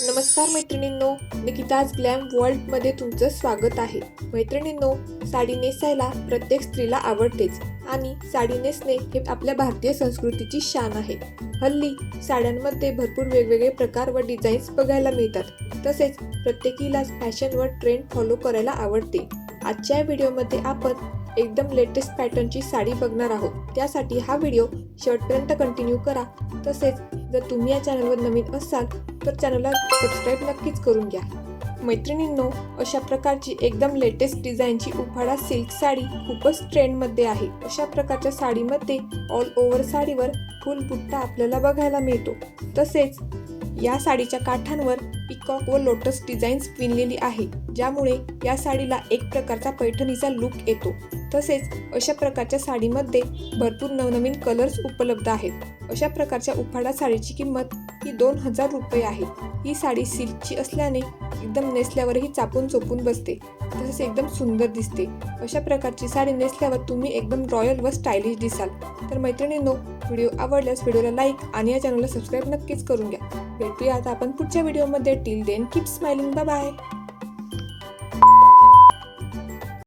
नमस्कार मैत्रिणींनो निकिताज ग्लॅम वर्ल्डमध्ये तुमचं स्वागत आहे. मैत्रिणींनो साडी नेसायला प्रत्येक स्त्रीला आवडतेच आणि साडी नेसणे हे आपल्या भारतीय संस्कृतीची शान आहे. हल्ली साड्यांमध्ये भरपूर वेगवेगळे प्रकार व डिझाईन्स बघायला मिळतात. तसेच प्रत्येकीलाच फॅशन व ट्रेंड फॉलो करायला आवडते. आजच्या व्हिडिओमध्ये आपण एकदम लेटेस्ट पॅटर्नची साडी बघणार आहोत. त्यासाठी हा व्हिडिओ शेवटपर्यंत कंटिन्यू करा. तसेच जर तुम्ही या चॅनलवर नवीन असाल तर चॅनलला सबस्क्राईब नक्कीच करून घ्या. मैत्रिणींनो अशा प्रकारची एकदम लेटेस्ट डिझाईनची उफाडा सिल्क साडी खूपच ट्रेंडमध्ये आहे. अशा प्रकारच्या साडीमध्ये ऑल ओव्हर साडीवर फुल बुट्टा आपल्याला बघायला मिळतो. तसेच या साडीच्या काठांवर पिकॉक व लोटस डिझाईन्स विणलेली आहे ज्यामुळे या साडीला एक प्रकारचा पैठणीचा लुक येतो. तसेच अशा प्रकारच्या साडीमध्ये भरपूर नवनवीन कलर्स उपलब्ध आहेत. अशा प्रकारच्या उफाडा साडीची किंमत ही दोन हजार रुपये आहे. ही साडी सिल्कची असल्याने एकदम नेसल्यावरही चापून चोपून बसते. तसेच एकदम सुंदर दिसते. अशा प्रकारची साडी नेसल्यावर तुम्ही एकदम रॉयल व स्टायलिश दिसाल. तर मैत्रिणींनो व्हिडिओ आवडल्यास व्हिडिओला लाईक आणि या चॅनलला सबस्क्राईब नक्कीच करून घ्या. भेटूया आता आपण पुढच्या व्हिडिओमध्ये. Till then, keep smiling. Bye bye.